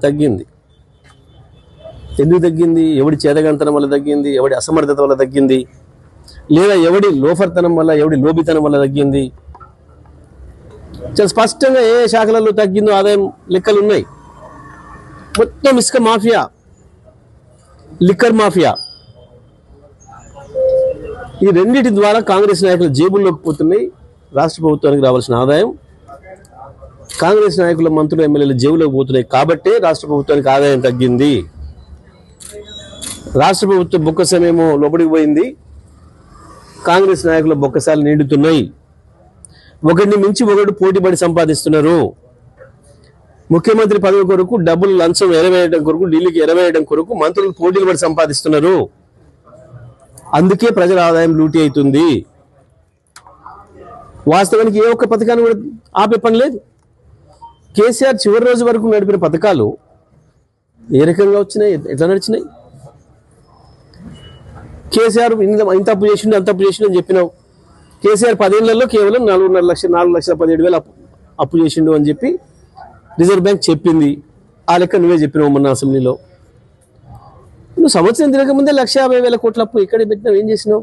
తగ్గింది. ఎందుకు తగ్గింది? ఎవడి చేతగంతనం వల్ల తగ్గింది? ఎవడి అసమర్థత వల్ల తగ్గింది? లేదా ఎవడి లోఫర్తనం వల్ల ఎవడి లోబితనం వల్ల తగ్గింది? చాలా స్పష్టంగా ఏ శాఖలలో తగ్గిందో ఆదాయం లెక్కలు ఉన్నాయి. మొత్తం ఇసుక మాఫియా లిక్కర్ మాఫియా. ఈ రెండింటి ద్వారా కాంగ్రెస్ నాయకులు జేబుల్లోకి పోతున్నాయి. రాష్ట్ర ప్రభుత్వానికి రావాల్సిన ఆదాయం కాంగ్రెస్ నాయకుల మంత్రులు ఎమ్మెల్యేలు జేబులోకి పోతున్నాయి. కాబట్టే రాష్ట్ర ప్రభుత్వానికి ఆదాయం తగ్గింది. రాష్ట్ర ప్రభుత్వం బొక్కసమేమో లోపలికి పోయింది. కాంగ్రెస్ నాయకుల బొక్కసాలు నిండుతున్నాయి. ఒకరిని మించి ఒకడు పోటీపడి సంపాదిస్తున్నారు. ముఖ్యమంత్రి పదవి కొరకు డబ్బులు లంచం ఎరవేయడం కొరకు ఢిల్లీకి ఎరవేయడం కొరకు మంత్రులు పోటీలు పడి సంపాదిస్తున్నారు. అందుకే ప్రజల ఆదాయం లూటీ అవుతుంది. వాస్తవానికి ఏ ఒక్క పథకాన్ని కూడా ఆపే పని లేదు. కేసీఆర్ చివరి రోజు వరకు నడిపిన పథకాలు ఏ రకంగా వచ్చినాయి? ఎట్లా నడిచినాయి? కేసీఆర్ ఇంత అప్పు చేసిండు అంత అప్పు చేసిండు అని చెప్పినావు. కేసీఆర్ పదేళ్ళలో కేవలం నాలుగున్నర లక్షల నాలుగు లక్షల పదిహేడు వేలు అప్పు అప్పు చేసిండు అని చెప్పి రిజర్వ్ బ్యాంక్ చెప్పింది. ఆ లెక్క నువ్వే చెప్పినావు మొన్న అసెంబ్లీలో. నువ్వు సంవత్సరం తిరగక ముందే లక్ష యాభై వేల కోట్ల అప్పు ఎక్కడ పెట్టినావు? ఏం చేసినావు?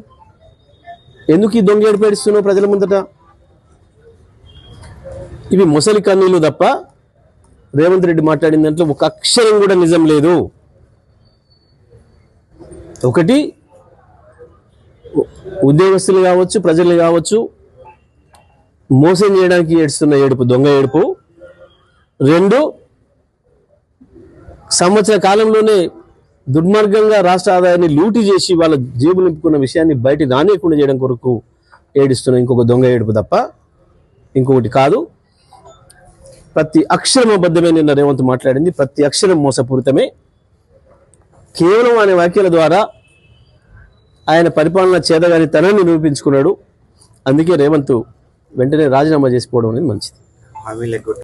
ఎందుకు ఈ దొంగ ఏడుపు ప్రజల ముందట? ఇవి ముసలి కన్నీళ్ళు తప్ప రేవంత్ రెడ్డి మాట్లాడిన దాంట్లో ఒక అక్షరం కూడా నిజం లేదు. ఒకటి ఉద్యోగస్తులు కావచ్చు ప్రజలు కావచ్చు మోసం చేయడానికి ఏడుస్తున్న ఏడుపు దొంగ ఏడుపు. రెండు సంవత్సర కాలంలోనే దుర్మార్గంగా రాష్ట్ర ఆదాయాన్ని లూటీ చేసి వాళ్ళ జేబు నింపుకున్న విషయాన్ని బయట రానియకుండా చేయడం కొరకు ఏడుస్తున్న ఇంకొక దొంగ ఏడుపు తప్ప ఇంకొకటి కాదు. ప్రతి అక్షరం అబద్ధమే నిన్న రేవంత్ మాట్లాడింది. ప్రతి అక్షరం మోసపూరితమే. కేవలం ఆయన వ్యాఖ్యల ద్వారా ఆయన పరిపాలన చేదగాని తనని నిరూపించుకున్నాడు. అందుకే రేవంత్ వెంటనే రాజీనామా చేసిపోవడం అనేది మంచిది.